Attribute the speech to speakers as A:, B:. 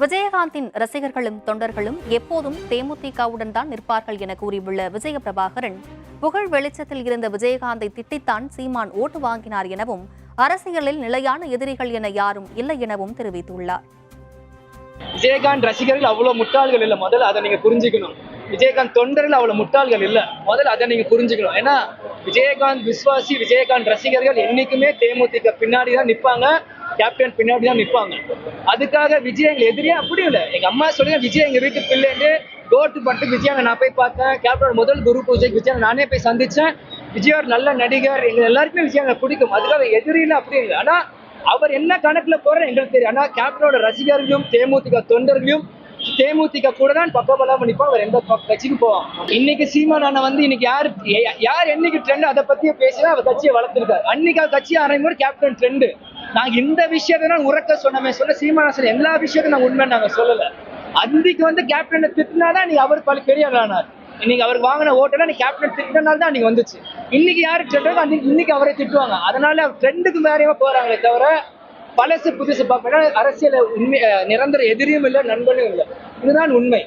A: விஜயகாந்தின் ரசிகர்களும் தொண்டர்களும் எப்போதும் தேமுதிகவுடன் தான் நிற்பார்கள் என கூறியுள்ள விஜய பிரபாகரன் புகழ் வெளிச்சத்தில் இருந்த விஜயகாந்தை திட்டித்தான் சீமான் ஓட்டு வாங்கினார் எனவும் அரசியலில் நிலையான எதிரிகள் என யாரும் இல்லை எனவும் தெரிவித்துள்ளார்.
B: விஜயகாந்த் ரசிகர்கள் அவ்வளவு முட்டாள்கள் இல்ல. முதல்ல அதை நீங்க புரிஞ்சுக்கணும். விஜயகாந்த் தொண்டர்கள் அவ்வளவு முட்டாள்கள் இல்ல. முதல்ல அதை நீங்க புரிஞ்சுக்கணும். ஏன்னா விஜயகாந்த் விஸ்வாசி விஜயகாந்த் ரசிகர்கள் என்னைக்குமே தேமுதிக பின்னாடி தான் நிப்பாங்க கேப்டன் பின்னாடி தான் நிற்பாங்க அதுக்காக விஜய் எங்க எதிரியே அப்படி இல்லை. எங்க அம்மா சொல்லுங்க விஜய் எங்க வீட்டு பிள்ளைன்னு கோட்டு பட்டு விஜய் நான் போய் பார்த்தேன். கேப்டன் முதல் குரு பூஜைக்கு விஜய் நானே போய் சந்திச்சேன். விஜய் ஒரு நல்ல நடிகர். எங்க எல்லாருக்குமே விஜய் எனக்கு பிடிக்கும். அதுக்காக எதிரியில் அப்படி இல்லை ஆனா அவர் என்ன கணக்குல போற எங்களுக்கு தெரியும். ஆனா கேப்டனோட ரசிகர்களும் தேமுதிக தொண்டர்களையும் தேமுதிக கூட தான் பக்கபலமா நிப்பா அவர் எந்த கட்சிக்கு போவான். இன்னைக்கு சீமான் அண்ணன் வந்து இன்னைக்கு யார் யார் என்னைக்கு ட்ரெண்ட் அதை பத்தியே பேசினா அவர் கட்சியை வளர்த்துருக்காரு. அன்னைக்கு கட்சி ஆரம்பிக்கும் கேப்டன் ட்ரெண்டு நாங்க இந்த விஷயத்தை நான் உறக்க சொன்னமே சொன்ன சீமான எல்லா விஷயத்தையும் நாங்க உண்மை நாங்க சொல்லல. அன்னைக்கு வந்து கேப்டனை திட்டினாதான் நீங்க அவர் பல பெரிய ஆனார். இன்னைக்கு அவருக்கு வாங்கின ஓட்டெல்லாம் நீ கேப்டன் திட்டினால தான் அன்னைக்கு வந்துச்சு. இன்னைக்கு யாரு ட்ரெண்ட் அன்னைக்கு இன்னைக்கு அவரை திட்டுவாங்க. அதனால அவர் ட்ரெண்டுக்கு மேலேயே போறாங்களே தவிர பழசு புதுசு பார்ப்பேன் அரசியல் உண்மை நிரந்தர எதிரியும் இல்லை நண்பனும் இல்லை. இதுதான் உண்மை.